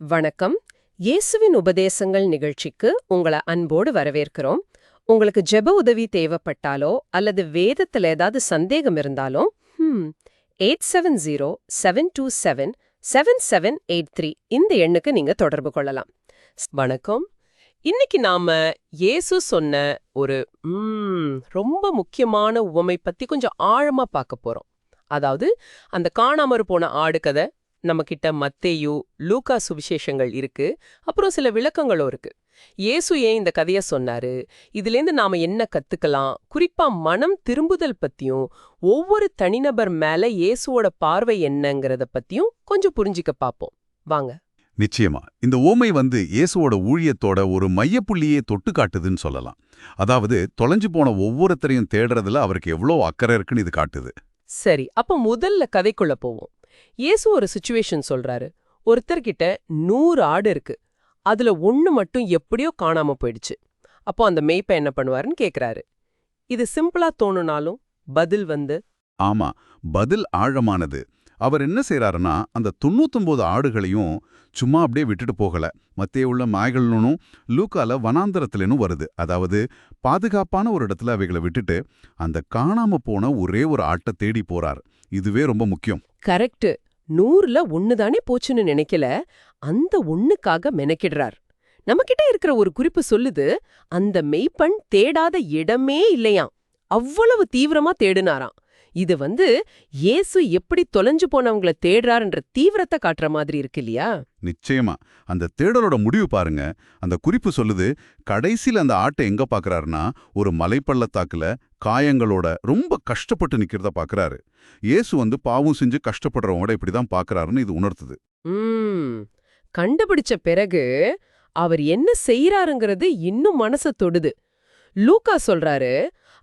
வணக்கம். இயேசுவின் உபதேசங்கள் நிகழ்ச்சிக்கு உங்களை அன்போடு வரவேற்கிறோம். உங்களுக்கு ஜெப உதவி தேவைப்பட்டாலோ அல்லது வேதத்துல ஏதாவது சந்தேகம் இருந்தாலோ eight seven zero seven two seven seven seven eight three இந்த எண்ணுக்கு நீங்க தொடர்பு கொள்ளலாம். வணக்கம். இன்னைக்கு நாம இயேசு சொன்ன ஒரு ரொம்ப முக்கியமான உவமை பத்தி கொஞ்சம் ஆழமா பார்க்க போறோம். அதாவது அந்த காணாமறு போன ஆடு கதை நம்ம கிட்ட மத்தேயு லூக்கா சுவிசேஷங்கள் இருக்கு. அப்புறம் சில விளக்கங்களும் இருக்கு. இயேசு ஏன் இந்த கதைய சொன்னாரு? இதுலேருந்து நாம என்ன கத்துக்கலாம்? குறிப்பா மனம் திரும்புதல் பத்தியும் ஒவ்வொரு தனிநபர் மேல இயேசுவோட பார்வை என்னங்கறத பத்தியும் கொஞ்சம் புரிஞ்சிக்க பாப்போம். வாங்க. நிச்சயமா. இந்த ஓமை வந்து இயேசுவோட ஊழியத்தோட ஒரு மையப்புள்ளியே தொட்டு காட்டுதுன்னு சொல்லலாம். அதாவது தொலைஞ்சு போன ஒவ்வொருத்தரையும் தேடுறதுல அவருக்கு எவ்வளோ அக்கறை இருக்குன்னு இது காட்டுது. சரி அப்ப முதல்ல கதைக்குள்ள போவோம். இயேசு ஒரு சுச்சுவேஷன் சொல்றாரு. ஒருத்தர்கிட்ட நூறு ஆடு இருக்கு. அதுல ஒண்ணு மட்டும் எப்படியோ காணாம போயிடுச்சு. அப்போ அந்த மெய்ப்ப என்ன பண்ணுவாருன்னு கேக்குறாரு. இது சிம்பிளா தோணுனாலும் பதில் வந்து ஆமா பதில் ஆழமானது. அவர் என்ன செய்றாருன்னா அந்த தொண்ணூத்தொன்பது ஆடுகளையும் சும்மா அப்படியே விட்டுட்டு போகல. மத்திய உள்ள மாய்கள்னும் லூக்கால வனாந்தரத்துலனும் வருது. அதாவது பாதுகாப்பான ஒரு இடத்துல அவைகளை விட்டுட்டு அந்த காணாம போன ஒரே ஒரு ஆட்டை தேடி போறார். இதுவே ரொம்ப முக்கியம். கரெக்ட். நூறுல ஒண்ணுதானே போச்சுன்னு நினைக்கல. அந்த ஒண்ணுக்காக மெனக்கிடுறார். நம்மகிட்ட இருக்கிற ஒரு குறிப்பு சொல்லுது அந்த மெய்ப்பெண் தேடாத இடமே இல்லையாம். அவ்வளவு தீவிரமா தேடினாராம். இது வந்து இயேசு எப்படி தொலைஞ்சு போனவங்கள தேடுறாருன்ற தீவிரத்தை காட்டுற மாதிரி இருக்கு இல்லையா? நிச்சயமா. அந்த தேடலோட முடிவு பாருங்க. அந்த குறிப்பு சொல்லுது கடைசியில் அந்த ஆட்டை எங்க பாக்குறாருன்னா ஒரு மலைப்பள்ளத்தாக்குல காயங்களோட ரொம்ப கஷ்டப்பட்டு நிக்கிறத பாக்குறாரு. இயேசு வந்து பாவம் செஞ்சு கஷ்டப்படுறவங்கள இப்படிதான் பாக்குறாருன்னு இது உணர்த்துது. ம். கண்டுபிடிச்ச பிறகு அவர் என்ன செய்யறாருங்கிறது இன்னும் மனச தொடுது. லூக்கா சொல்றாரு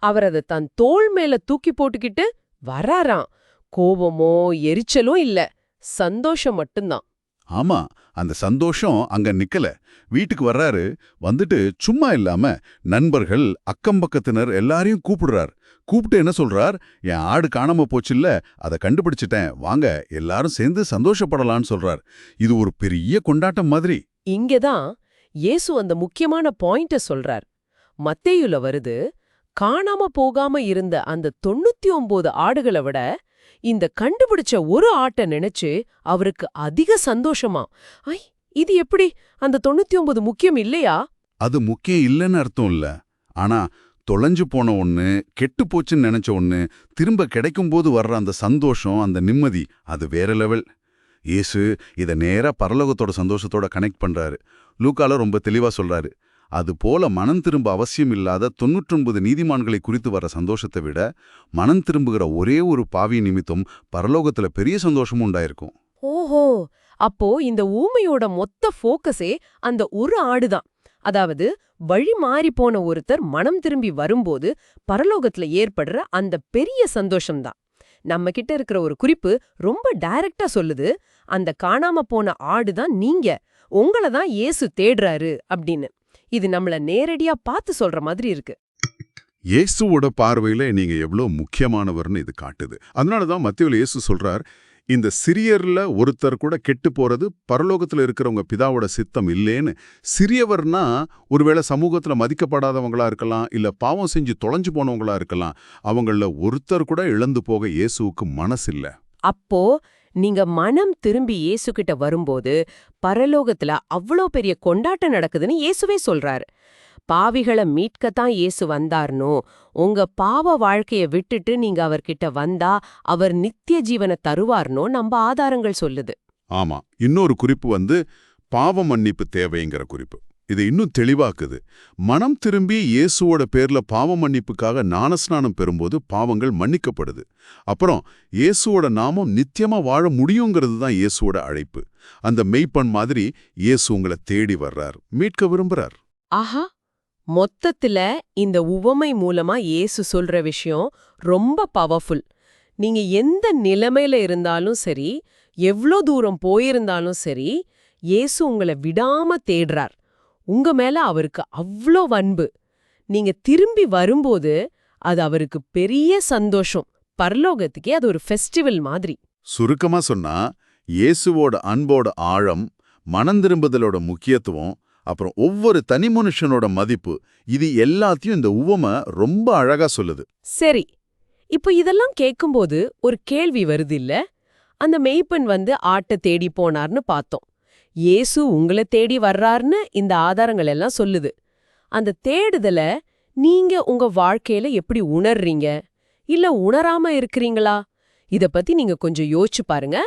அவர் அதை தன் தோள் மேல தூக்கி போட்டுக்கிட்டு வராராம். கோபமோ எரிச்சலும் இல்ல. சந்தோஷம் மட்டும்தான். ஆமா அந்த சந்தோஷம் அங்க நிக்கல. வீட்டுக்கு வர்றாரு. வந்துட்டு சும்மா இல்லாம நண்பர்கள் அக்கம்பக்கத்தினர் எல்லாரையும் கூப்பிடுறார். கூப்பிட்டு என்ன சொல்றார்? என் ஆடு காணாம போச்சுல்ல அதை கண்டுபிடிச்சிட்டேன். வாங்க எல்லாரும் சேர்ந்து சந்தோஷப்படலாம்னு சொல்றார். இது ஒரு பெரிய கொண்டாட்டம் மாதிரி. இங்கதான் இயேசு அந்த முக்கியமான பாயிண்ட சொல்றார். மத்தேயுல வருது காணாம போகாம இருந்த அந்த தொண்ணூத்தி ஒன்பது ஆடுகளை விட இந்த கண்டுபிடிச்ச ஒரு ஆட்டை நினைச்சு அவருக்கு அதிக சந்தோஷமா. ஐ இது எப்படி? அந்த தொண்ணூத்தி ஒன்பது முக்கியம் இல்லையா? அது முக்கியம் இல்லைன்னு அர்த்தம் இல்ல. ஆனா தொலைஞ்சு போன ஒண்ணு கெட்டு போச்சுன்னு நினைச்ச ஒன்று திரும்ப கிடைக்கும்போது வர்ற அந்த சந்தோஷம் அந்த நிம்மதி அது வேற லெவல். இயேசு இதை நேரா பரலோகத்தோட சந்தோஷத்தோட கனெக்ட் பண்றாரு. லூக்கால ரொம்ப தெளிவா சொல்றாரு. அது போல மனம் திரும்ப அவசியம் இல்லாத தொன்னூற்றொன்பது நீதிமான்களை குறித்து வர சந்தோஷத்தை விட மனம் திரும்புகிற ஒரே ஒரு பாவி நிமித்தம் பரலோகத்துல பெரிய சந்தோஷமும் உண்டாயிருக்கும். ஓஹோ! அப்போ இந்த ஊமையோட மொத்த ஃபோக்கஸே அந்த ஒரு ஆடுதான். அதாவது வழி மாறி போன ஒருத்தர் மனம் திரும்பி வரும்போது பரலோகத்துல ஏற்படுற அந்த பெரிய சந்தோஷம்தான். நம்ம கிட்ட இருக்கிற ஒரு குறிப்பு ரொம்ப டைரக்டா சொல்லுது அந்த காணாம போன ஆடுதான் நீங்க உங்கள தான் ஏசு தேடுறாரு அப்படின்னு. இது நம்மள நேரடியா பார்த்து சொல்ற மாதிரி இருக்கு. இயேசுவோட பார்வையில நீங்க எவ்வளவு முக்கியமானவர்னு இது காட்டுது. அதனால தான் மத்தியில் இயேசு சொல்றார் இந்த சிறியர்ல ஒருத்தர் கூட கெட்டு போறது பரலோகத்துல இருக்கிறவங்க பிதாவோட சித்தம் இல்லேன்னு. சிறியவர்னா ஒருவேளை சமூகத்துல மதிக்கப்படாதவங்களா இருக்கலாம் இல்ல பாவம் செஞ்சு தொலைஞ்சு போனவங்களா இருக்கலாம் அவங்கள ஒருத்தர் கூட இழந்து போக இயேசுவுக்கு மனசில்ல. அப்போ நீங்க மனம் திரும்பி இயேசு கிட்ட வரும்போது பரலோகத்துல அவ்வளோ பெரிய கொண்டாட்டம் நடக்குதுன்னு இயேசுவே சொல்றாரு. பாவிகளை மீட்கத்தான் இயேசு வந்தார்னோ உங்க பாவ வாழ்க்கைய விட்டுட்டு நீங்க அவர்கிட்ட வந்தா அவர் நித்திய ஜீவனை தருவார்னோ நம்ம ஆதாரங்கள் சொல்லுது. ஆமா இன்னொரு குறிப்பு வந்து பாவ மன்னிப்பு தேவைங்கிற குறிப்பு. இது இன்னும் தெளிவாக்குது. மனம் திரும்பி இயேசுவோட பேர்ல பாவ மன்னிப்புக்காக ஞானஸ்நானம் பெறும்போது பாவங்கள் மன்னிக்கப்படுது. அப்புறம் இயேசுவோட நாமம் நித்தியமா வாழ முடியுங்கிறது தான் இயேசுவோட அழைப்பு. அந்த மெய்ப்பன் மாதிரி இயேசு உங்களை தேடி வர்றார். மீட்க விரும்புறார். ஆஹா! மொத்தத்துல இந்த உவமை மூலமா இயேசு சொல்ற விஷயம் ரொம்ப பவர்ஃபுல் நீங்க எந்த நிலைமையில இருந்தாலும் சரி எவ்ளோ தூரம் போயிருந்தாலும் சரி இயேசு உங்களை விடாம தேடுறார். உங்க மேல அவருக்கு அவ்ளோ அன்பு நீங்க திரும்பி வரும்போது அது அவருக்கு பெரிய சந்தோஷம். பரலோகத்துக்கே அது ஒரு ஃபெஸ்டிவல் மாதிரி. சுருக்கமா சொன்னா இயேசுவோட அன்போட ஆழம் மனம் திரும்புதலோட முக்கியத்துவம் அப்புறம் ஒவ்வொரு தனி மனுஷனோட மதிப்பு இது எல்லாத்தையும் இந்த உவமை ரொம்ப அழகா சொல்லுது. சரி இப்போ இதெல்லாம் கேட்கும்போது ஒரு கேள்வி வருது இல்ல? அந்த மெய்ப்பெண் வந்து ஆட்டை தேடி போனார்னு பார்த்தோம். இயேசு உங்களை தேடி வர்றாருன்னு இந்த ஆதாரங்கள் எல்லாம் சொல்லுது. அந்த தேடுதல நீங்க உங்க வாழ்க்கையில எப்படி உணர்றீங்க? இல்ல உணராம இருக்கிறீங்களா? இத பத்தி நீங்க கொஞ்சம் யோசிச்சு பாருங்க.